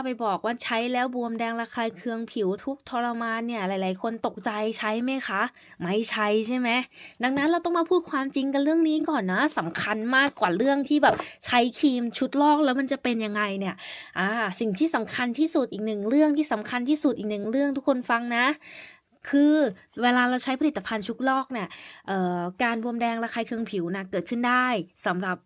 าไปบอกว่าใช้แล้วบวมแดงระคายเคืองผิวทุกทรมานเนี่ยหลาย ๆ คนตกใจใช้ไหมคะ ไม่ใช้ใช่ไหมดังนั้นเราต้องมาพูดความจริงกันเรื่องนี้ก่อนนะสำคัญมากกว่าเรื่องที่แบบใช้ครีมชุดลอกแล้วมันจะเป็นยังไงเนี่ยอ่าสิ่งที่สำคัญที่สุดอีกหนึ่งเรื่องที่สำคัญที่สุดอีกหนึ่งเรื่องทุกคนฟังนะคือเวลาเราใช้ผลิตภัณฑ์ชุกลอกเนี่ยเอ่อการบวมแดงระคายเคืองผิวนะเกิดขึ้นได้สำหรับ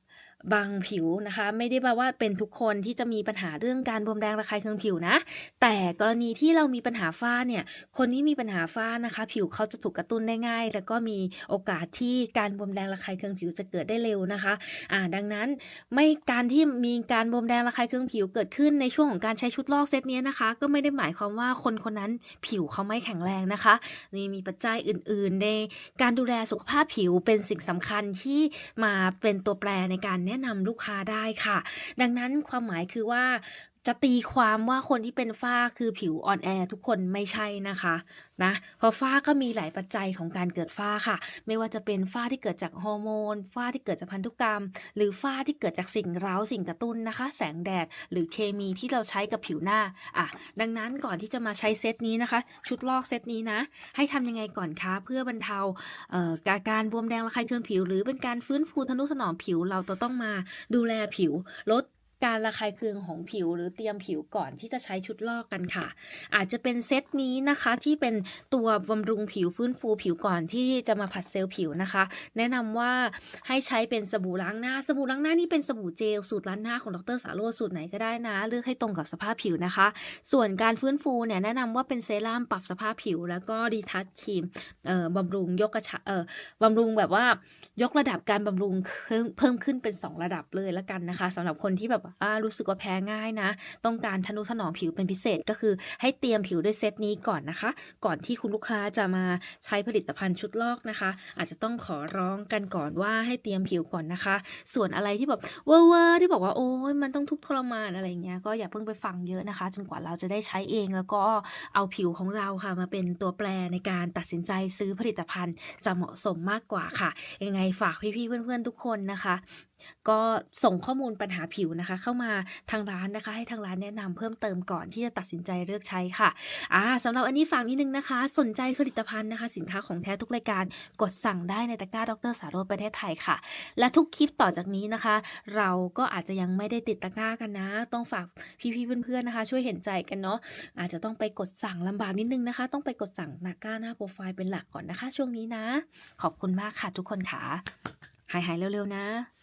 บางผิวนะคะ ไม่ได้แปลว่าเป็นทุกคนที่จะมีปัญหาเรื่องการบวมแดงระคายเคืองผิวนะ แต่กรณีที่เรามีปัญหาฝ้าเนี่ย คนที่มีปัญหาฝ้านะคะ ผิวเขาจะถูกกระตุ้นได้ง่าย แล้วก็มีโอกาสที่การบวมแดงระคายเคืองผิวจะเกิดได้เร็วนะคะ อ่า ดังนั้นไม่การที่มีการบวมแดงระคายเคืองผิวเกิดขึ้นในช่วงของการใช้ชุดลอกเซตเนี้ยนะคะ ก็ไม่ได้หมายความว่าคนคนนั้นผิวเขาไม่แข็งแรงนะคะนี่มีปัจจัยอื่น ๆ ในการดูแลสุขภาพผิวเป็นสิ่งสำคัญที่มาเป็นตัวแปรในการแแนะนำลูกค้าได้ค่ะ ดังนั้นความหมายคือว่า จะตีความว่าคนที่เป็นฝ้าคือผิวอ่อนแอทุกคนไม่ใช่นะคะนะเพราะฝ้าก็มีหลายปัจจัยของการเกิดฝ้าค่ะ ไม่ว่าจะเป็นฝ้าที่เกิดจากฮอร์โมนฝ้าที่เกิดจากพันธุกรรม หรือฝ้าที่เกิดจากสิ่งเร้าสิ่งกระตุ้นนะคะ แสงแดดหรือเคมีที่เราใช้กับผิวหน้าอะดังนั้นก่อนที่จะมาใช้เซตนี้นะคะ ชุดลอกเซตนี้นะ ให้ทำยังไงก่อนคะเพื่อบรรเทาเอ่ออาการบวมแดงระคายเคืองผิว หรือเป็นการฟื้นฟูทนุถนอมผิวเราจะต้องมาดูแลผิวลด การระคายเคืองของผิวหรือเตรียมผิวก่อนที่จะใช้ชุดลอกกันค่ะ อาจจะเป็นเซตนี้นะคะที่เป็นตัวบำรุงผิวฟื้นฟูผิวก่อนที่จะมาผัดเซลล์ผิวนะคะ แนะนำว่าให้ใช้เป็นสบู่ล้างหน้า สบู่ล้างหน้านี่เป็นสบู่เจลสูตรล้างหน้าของดรสาโรสูตรไหนก็ได้นะ เลือกให้ตรงกับสภาพผิวนะคะ ส่วนการฟื้นฟูเนี่ยแนะนำว่าเป็นเซรั่มปรับสภาพผิว แล้วก็ดีทัชครีมเอ่อบำรุงยกกระชับเอ่อบำรุงแบบว่ายกระดับการบำรุงเพิ่มขึ้นเป็น 2 ระดับเลยละกันนะคะสำหรับคนที่แบบอ่ารู้สึกว่าแพ้ง่ายนะ ต้องการทนุถนอมผิวเป็นพิเศษก็คือ ให้เตรียมผิวด้วยเซตนี้ก่อนนะคะ ก่อนที่คุณลูกค้าจะมาใช้ผลิตภัณฑ์ชุดลอกนะคะ อาจจะต้องขอร้องกันก่อนว่าให้เตรียมผิวก่อนนะคะ ส่วนอะไรที่แบบเวอร์เวอร์ที่บอกว่าโอ้ยมันต้องทุกข์ทรมานอะไรเงี้ยก็อย่าเพิ่งไปฟังเยอะนะคะ จนกว่าเราจะได้ใช้เองแล้วก็เอาผิวของเราค่ะมาเป็นตัวแปรในการตัดสินใจซื้อผลิตภัณฑ์จะเหมาะสมมากกว่าค่ะ ยังไงฝากพี่ๆเพื่อนๆทุกคนนะคะก็ส่งข้อมูลปัญหาผิวนะคะ เข้ามาทางร้านนะคะ ให้ทางร้านแนะนำเพิ่มเติมก่อนที่จะตัดสินใจเลือกใช้ค่ะอ่าสำหรับอันนี้ฝากนิดนึงนะคะ สนใจผลิตภัณฑ์นะคะ สินค้าของแท้ทุกรายการกดสั่งได้ในตะกร้าดรสารโรประเทศไทยค่ะ และทุกคลิปต่อจากนี้นะคะ เราก็อาจจะยังไม่ได้ติดตะกร้ากันนะ ต้องฝากพี่ๆเพื่อนๆนะคะ ช่วยเห็นใจกันเนาะอาจจะต้องไปกดสั่งลำบากนิดนึงนะคะ ต้องไปกดสั่งตะกร้าหน้าโปรไฟล์เป็นหลักก่อนนะคะ ช่วงนี้นะ ขอบคุณมากค่ะทุกคนค่ะหายๆเร็วๆนะ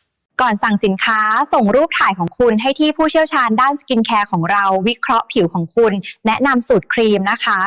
ก่อนสั่งสินค้าส่งรูปถ่ายของคุณให้ที่ผู้เชี่ยวชาญด้านสกินแคร์ของเราวิเคราะห์ผิวของคุณ แนะนำสูตรครีมนะคะ